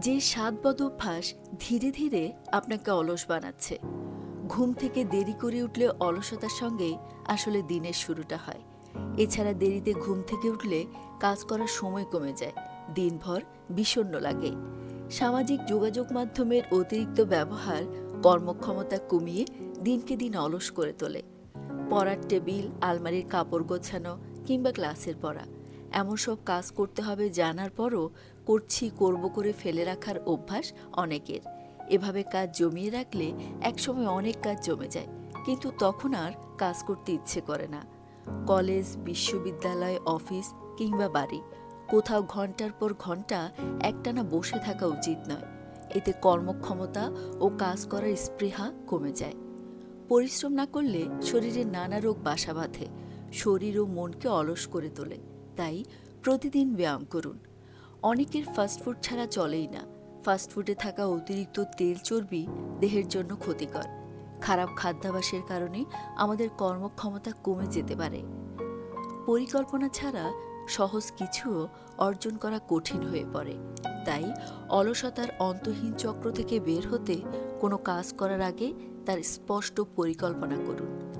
যে স্বাদবদ অভ্যাস ধীরে ধীরে আপনাকে অলস বানাচ্ছে। ঘুম থেকে দেরি করে উঠলে অলসতার সঙ্গেই আসলে দিনের শুরুটা হয়। এছাড়া দেরিতে ঘুম থেকে উঠলে কাজ করার সময় কমে যায়, দিনভর বিষণ্ণ লাগে। সামাজিক যোগাযোগ মাধ্যমের অতিরিক্ত ব্যবহার কর্মক্ষমতা কমিয়ে দিনকে দিন অলস করে তোলে। পড়ার টেবিল, আলমারির কাপড় গোছানো কিংবা ক্লাসের পড়া এমন সব কাজ করতে হবে জানার পরও করছি, করব করে ফেলে রাখার অভ্যাস অনেকের। এভাবে কাজ জমিয়ে রাখলে একসময় অনেক কাজ জমে যায়, কিন্তু তখন আর কাজ করতে ইচ্ছে করে না। কলেজ, বিশ্ববিদ্যালয়, অফিস কিংবা বাড়ি, কোথাও ঘণ্টার পর ঘণ্টা একটানা বসে থাকা উচিত নয়। এতে কর্মক্ষমতা ও কাজ করার স্পৃহা কমে যায়। পরিশ্রম না করলে শরীরে নানা রোগ বাসা বাঁধে, শরীর ও মনকে অলস করে তোলে। তাই প্রতিদিন ব্যায়াম করুন। অনেকের ফাস্টফুড ছাড়া চলেই না। ফাস্টফুডে থাকা অতিরিক্ত তেল চর্বি দেহের জন্য ক্ষতিকর। খারাপ খাদ্যাভাসের কারণে আমাদের কর্মক্ষমতা কমে যেতে পারে। পরিকল্পনা ছাড়া সহজ কিছুও অর্জন করা কঠিন হয়ে পড়ে। তাই অলসতার অন্তহীন চক্র থেকে বের হতে কোনো কাজ করার আগে তার স্পষ্ট পরিকল্পনা করুন।